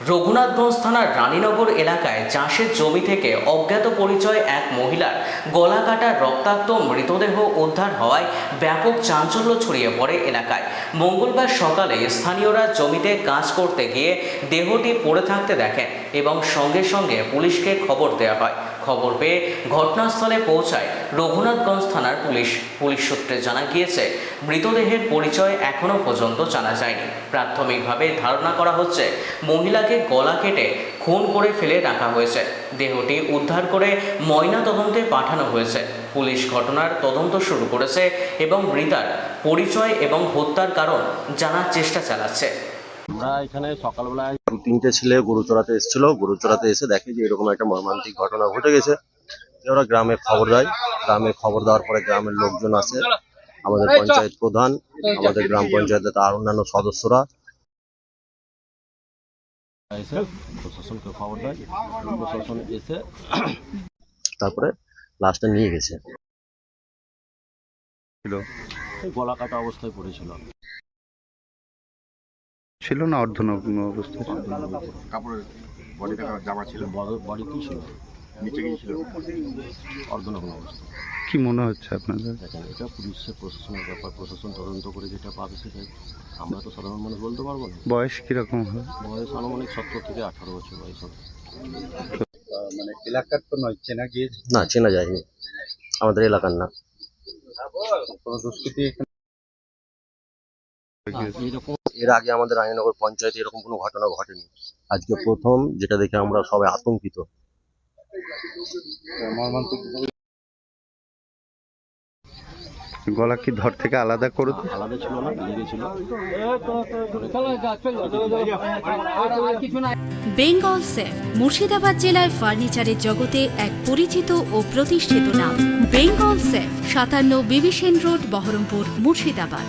রঘুনাথগঞ্জ থানার রানীনগর এলাকায় চাষের জমি থেকে অজ্ঞাত পরিচয় এক মহিলার গলা কাটা রক্তাক্ত মৃতদেহ উদ্ধার হওয়ায় ব্যাপক চাঞ্চল্য ছড়িয়ে পড়ে এলাকায়। মঙ্গলবার সকালে স্থানীয়রা জমিতে কাজ করতে গিয়ে দেহটি পড়ে থাকতে দেখেন এবং সঙ্গে সঙ্গে পুলিশকে খবর দেওয়া হয়। খবর পেয়ে ঘটনাস্থলে পৌঁছায় রঘুনাথগঞ্জ থানার পুলিশ। পুলিশ সূত্রে জানা গিয়েছে, মৃতদেহের পরিচয় এখনও পর্যন্ত জানা যায়নি। প্রাথমিকভাবে ধারণা করা হচ্ছে, মহিলাকে গলা কেটে খুন করে ফেলে রাখা হয়েছে। দেহটি উদ্ধার করে ময়না তদন্তে পাঠানো হয়েছে। পুলিশ ঘটনার তদন্ত শুরু করেছে এবং মৃতার পরিচয় এবং হত্যার কারণ জানার চেষ্টা চালাচ্ছে। আমরা এখানে সকালবেলায় দু তিনটে ছেলে গরু চড়াতে এসেছিল। গরু চড়াতে এসে দেখে যে এরকম একটা মর্মান্তিক ঘটনা ঘটে গেছে। যে ওরা গ্রামে খবর দেয়। গ্রামে খবর দেওয়ার পরে গ্রামের লোকজন আসে। আমাদের পঞ্চায়েত প্রধান আমাদের গ্রাম পঞ্চায়েতে তার অন্যান্য সদস্যরা। এসে প্রশাসনকে খবর দেয়। প্রশাসন এসে তারপরে লাশটা নিয়ে গেছে। গলা কাটা অবস্থায় পড়েছিল। ছিল না অর্ধনগ্ন অবস্থায়। ছিল? কাপড়ের বডি জামা ছিল বড় বাড়িতেই ছিল? নিচে গিয়েছিল অর্ধনগ্ন অবস্থা। কি মনে হচ্ছে আপনাদের? দেখেন এটা পুলিশের প্রশাসনের ব্যাপার প্রশাসন তদন্ত করে যেটা পাবে সেটাই। আমরা তো সাধারণ মানুষ বলতে পারব না। বয়স কীরকম হবে বয়স আনুমানিক সত্তর থেকে আঠারো বছর বয়স হবে। মানে এলাকার তো নয় চেনা গিয়ে না চেনা যায়নি। আমাদের এলাকার না। কোনো দুষ্কৃতি এখানে এইরকম এর আগে আমাদের রানীনগর পঞ্চায়েতে এরকম কোনো ঘটনা ঘটেনি। আজকে প্রথম যেটা দেখে আমরা সবাই আতঙ্কিত। গলা কি ধর থেকে আলাদা করে আলাদা ছিল না লেগেছিল বেঙ্গল সেফ মুর্শিদাবাদ জেলায় ফার্নিচারের জগতে এক পরিচিত ও প্রতিষ্ঠিত নাম। বেঙ্গল সেফ সাতান্ন বিবিসেন রোড বহরমপুর মুর্শিদাবাদ।